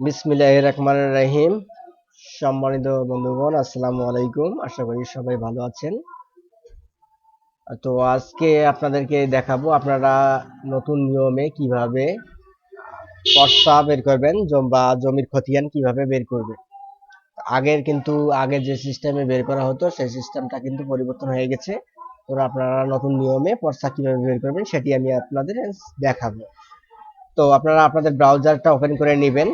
বিসমিল্লাহ রহমান রহিম। সম্মানিত বন্ধুগণ, আসসালামু আলাইকুম। আশা করি সবাই ভালো আছেন। তো আজকে আপনাদেরকে দেখাবো আপনারা নতুন নিয়মে কীভাবে পর্সা বের করবেন বা জমির খতিয়ান কীভাবে বের করবে আগের কিন্তু আগে যে সিস্টেমে বের করা হতো, সেই সিস্টেমটা কিন্তু পরিবর্তন হয়ে গেছে। তো আপনারা নতুন নিয়মে পর্সা কীভাবে বের করবেন, সেটি আমি আপনাদের দেখাবো। তো আপনারা আপনাদের ব্রাউজারটা ওপেন করে নেবেন।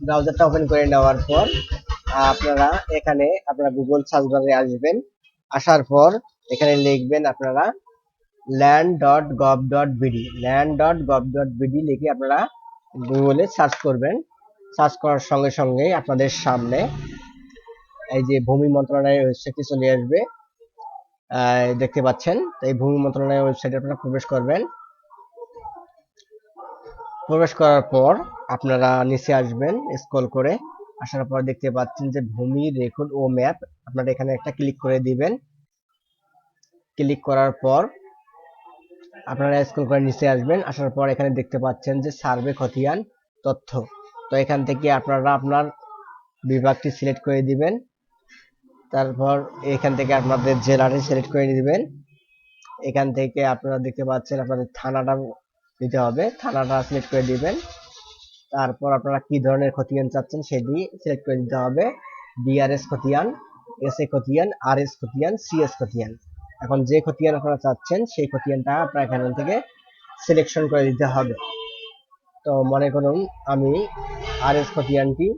ব্রাউজারটা ওপেন করে নেওয়ার পর, আপনারা এখানে আপনারা গুগল সার্চ বারে আসবেন। আসার পর এখানে লিখবেন আপনারা land dot gov dot BD land dot gov dot BD লিখে আপনারা গুগলে সার্চ করবেন। সার্চ করার সঙ্গে সঙ্গে আপনাদের সামনে এই যে ভূমি মন্ত্রণালয়ের ওয়েবসাইটটি চলে আসবে। দেখতে পাচ্ছেন? এই ভূমি মন্ত্রণালয়ের ওয়েবসাইটে আপনারা প্রবেশ করবেন। প্রবেশ করার পর আপনারা নিচে আসবেন স্ক্রল করে আসার পর দেখতে পাচ্ছেন যে ভূমি, রেকর্ড ও ম্যাপ আপনারা এখানে একটা ক্লিক করে দিবেন। ক্লিক করার পর আপনারা স্ক্রল করে নিচে আসবেন, আসার পর এখানে দেখতে পাচ্ছেন যে সার্ভে খতিয়ান তথ্য। তো এখান থেকে আপনারা আপনার বিভাগটি সিলেক্ট করে দিবেন। তারপর এখান থেকে আপনাদের জেলাটি সিলেক্ট করে দিবেন। এখান থেকে আপনারা দেখতে পাচ্ছেন আপনাদের থানাটা দিতে হবে। থানাটা সিলেক্ট করে দিবেন। তারপর আপনারা কি ধরনের খতিয়ান চাচ্ছেন সেটি সিলেক্ট করে দিতে হবে। বিআরএস খতিয়ান এস এ খতিয়ান আর এস খতিয়ান সিএস খতিয়ান। এখন যে খতিয়ান আপনারা চাচ্ছেন সেই খতিয়ানটা আপনার এখান থেকে সিলেকশন করে দিতে হবে। তো মনে করুন আমি আর এস খতিয়ানটি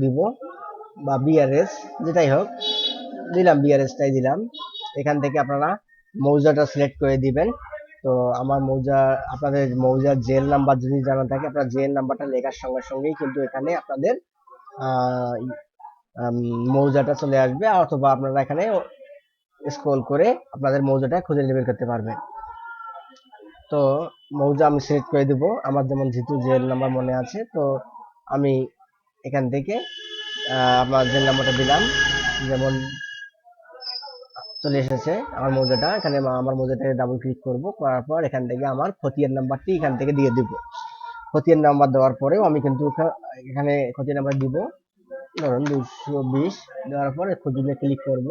দিব বা বিআরএস যেটাই হোক, দিলাম বিআরএসটাই দিলাম। এখান থেকে আপনারা মৌজাটা সিলেক্ট করে দিবেন। তো আমার মৌজা, আপনাদের মৌজার জেল নাম্বার যদি জানা থাকে, আপনার জেল নাম্বারটা লেখার সঙ্গে সঙ্গেই কিন্তু এখানে আপনাদের মৌজাটা চলে আসবে। অথবা আপনারা এখানে স্ক্রল করে আপনাদের মৌজাটা খুঁজে বের করতে পারবেন। তো মৌজা আমি সিলেক্ট করে দিব। আমার যেমন যেহেতু জেল নাম্বার মনে আছে, তো আমি এখান থেকে আমার জেল নাম্বারটা দিলাম। যেমন চলে এসেছে আমার মৌজাটা। এখানে আমার মৌজাটাকে ডাবল ক্লিক করব, করার পর এখান থেকে আমার খতিয়ান নাম্বারটি এখান থেকে দিয়ে দিব। খতিয়ান নাম্বার দেওয়ার পরেও আমি কিন্তু এখানে খতিয়ান নাম্বার দিব। ধরুন দুশো বিশ, দেওয়ার পরে খুঁজলে ক্লিক করব।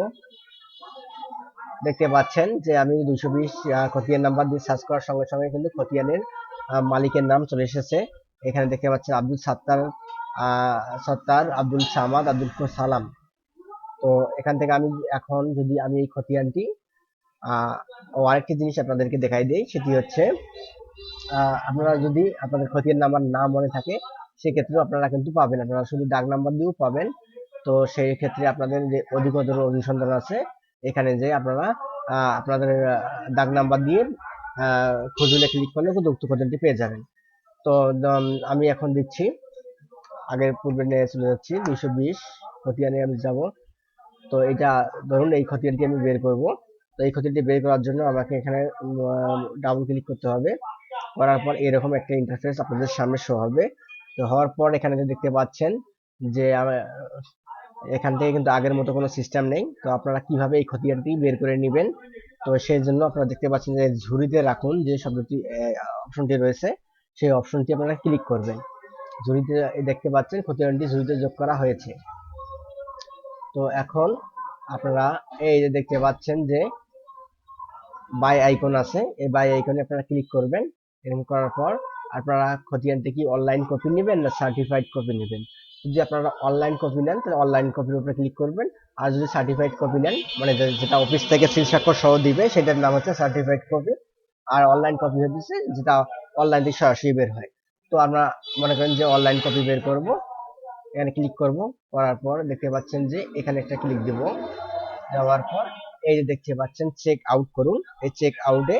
দেখতে পাচ্ছেন যে আমি দুশো বিশ খতিয়ান নাম্বার দিয়ে সার্চ করার সঙ্গে সঙ্গে কিন্তু খতিয়ানের মালিকের নাম চলে এসেছে। এখানে দেখতে পাচ্ছেন আব্দুল সাত্তার সত্তার, আব্দুল সামাদ, আব্দুল সালাম। তো এখান থেকে আমি এখন যদি আমি এই খতিয়ানটি ও আরেকটি জিনিস আপনাদেরকে দেখাই দিই, সেটি হচ্ছে আপনারা যদি আপনাদের খতিয়ান নাম্বার না মনে থাকে, সেক্ষেত্রেও আপনারা কিন্তু পাবেন। আপনারা শুধু ডাক নাম্বার দিয়েও পাবেন। তো সেই ক্ষেত্রে আপনাদের যে অধিকতর অনুসন্ধান আছে, এখানে যে আপনারা আপনাদের ডাক নাম্বার দিয়ে খুঁজলে ক্লিক করলে কিন্তু উক্ত খতিয়ানটি পেয়ে যাবেন। তো আমি এখন দিচ্ছি। আগের পূর্বে নিয়ে চলে যাচ্ছি। দুইশো বিশ খতিয়ানে আমি যাব। তো এটা ধরুন এই খতিয়ানটি আমি বের করব। তো এই খতিয়ানটি বের করার জন্য আমাকে এখানে ডাবল ক্লিক করতে হবে। করার পর এরকম একটা ইন্টারফেস আপনাদের সামনে শো হবে। তো হওয়ার পর এখানে দেখতে পাচ্ছেন যে এখান থেকে কিন্তু আগের মতো কোনো সিস্টেম নেই। তো আপনারা কীভাবে এই খতিয়ানটি বের করে নেবেন? তো সেই জন্য আপনারা দেখতে পাচ্ছেন যে ঝুড়িতে রাখুন যে শব্দটি অপশনটি রয়েছে, সেই অপশনটি আপনারা ক্লিক করবেন। ঝুড়িতে দেখতে পাচ্ছেন খতিয়ানটি ঝুড়িতে যোগ করা হয়েছে। তো এখন আপনারা এই যে দেখতে পাচ্ছেন যে বাই আইকন আছে। এই বাই আইকনে আপনারা ক্লিক করবেন। এরকম করার পর আপনারা খতিয়ানটি কি অনলাইন কপি নেবেন না সার্টিফাইড কপি নেবেন? যদি আপনারা অনলাইন কপি নেন, তাহলে অনলাইন কপির উপরে ক্লিক করবেন। আর যদি সার্টিফাইড কপি নেন মানে যেটা অফিস থেকে সিল স্বাক্ষর সহ দিবে, সেটার নাম হচ্ছে সার্টিফাইড কপি আর অনলাইন কপি হচ্ছে যেটা অনলাইন থেকে সরাসরি বের হয়। তো আমরা মনে করেন যে অনলাইন কপি বের করব। এখানে ক্লিক করব, করার পর দেখতে পাচ্ছেন যে এখানে একটা ক্লিক দেব। দেওয়ার পর এই যে দেখতে পাচ্ছেন চেক আউট করুন। এই চেক আউটে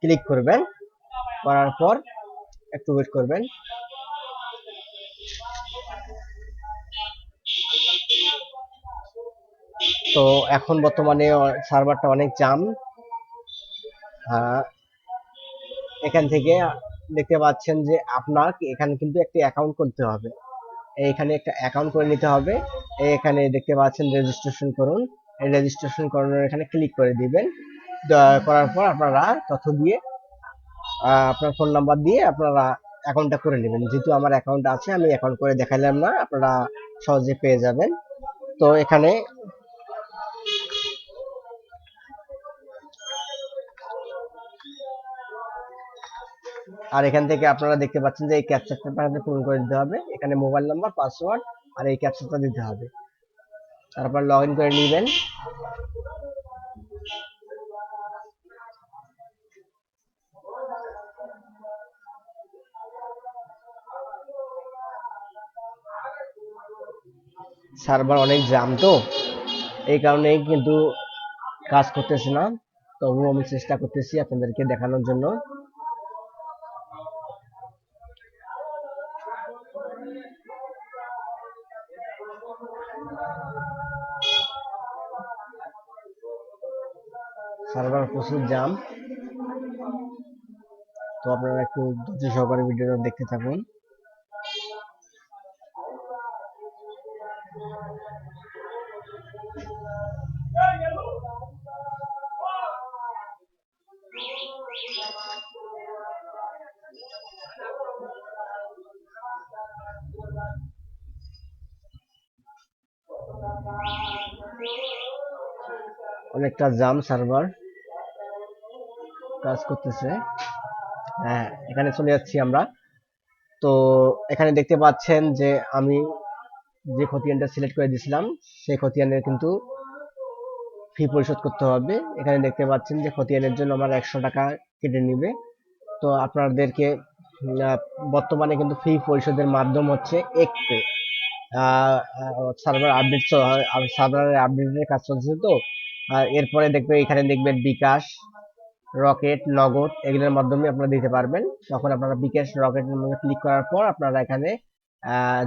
ক্লিক করবেন। করার পর একটু ওয়েট করবেন। তো এখন বর্তমানে সার্ভারটা অনেক জাম এখান থেকে দেখতে পাচ্ছেন যে আপনার এখানে কিন্তু একটি অ্যাকাউন্ট করতে হবে। এইখানে একটা অ্যাকাউন্ট করে নিতে হবে। এখানে দেখতে পাচ্ছেন রেজিস্ট্রেশন করুন। রেজিস্ট্রেশন করানোর এখানে ক্লিক করে দিবেন। করার পর আপনারা তথ্য দিয়ে আপনার ফোন নাম্বার দিয়ে আপনারা অ্যাকাউন্টটা করে নেবেন। যেহেতু আমার অ্যাকাউন্ট আছে, আমি অ্যাকাউন্ট করে দেখাইলাম না, আপনারা সহজে পেয়ে যাবেন। তো এখানে আর এখান থেকে আপনারা দেখতে পাচ্ছেন যে এই ক্যাপচারটা আপনাদের পূরণ করে দিতে হবে। এখানে মোবাইল নাম্বার পাসওয়ার্ড আর এই ক্যাপচারটা দিতে হবে। তারপর লগ ইন করে নেবেন। সার্ভার অনেক জ্যাম তো, এই কারণেই কিন্তু কাজ করতেছে না। তবুও আমি চেষ্টা করতেছি আপনাদেরকে দেখানোর জন্য। সার্ভার প্রচুর জাম তো আপনারা একটু ধৈর্য সহকারে ভিডিওটা দেখতে থাকুন। অনেকটা জাম সার্ভার। কাজ করতেছে। হ্যাঁ এখানে চলে যাচ্ছি আমরা। তো এখানে দেখতে পাচ্ছেন যে আমি যে খতিয়ানটা সিলেক্ট করে দিয়েছিলাম, সেই খতিয়ানের কিন্তু ফি পরিশোধ করতে হবে। এখানে দেখতে পাচ্ছেন যে খতিয়ানের জন্য আমার একশো টাকা কেটে নিবে। তো আপনাদেরকে বর্তমানে কিন্তু ফি পরিশোধের মাধ্যম হচ্ছে একপে সার্ভার আপডেট সার্ভারের আপডেটের কাজ চলছে তো। আর এরপরে দেখবে, এখানে দেখবেন বিকাশ রকেট, নগদ এগুলোর মাধ্যমে আপনারা দিতে পারবেন। তখন আপনারা বিকাশ রকেটের মধ্যে ক্লিক করার পর আপনারা এখানে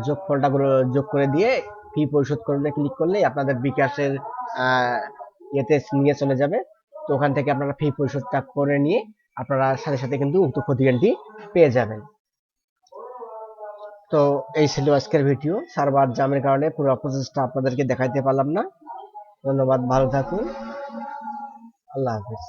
যোগফলটা গুলো যোগ করে দিয়ে ফি পরিশোধ করলে ক্লিক করলেই আপনাদের বিকাশের ইয়েতে নিয়ে চলে যাবে। তো ওখান থেকে আপনারা ফি পরিশোধটা করে নিয়ে আপনারা সাথে সাথে কিন্তু উক্ত ক্ষতিগানটি পেয়ে যাবেন। তো এই ছিল আজকের ভিডিও সার্ভার জামের কারণে পুরো প্রসেসটা আপনাদেরকে দেখাইতে পারলাম না। ধন্যবাদ, ভালো থাকুন। আল্লাহ হাফিজ।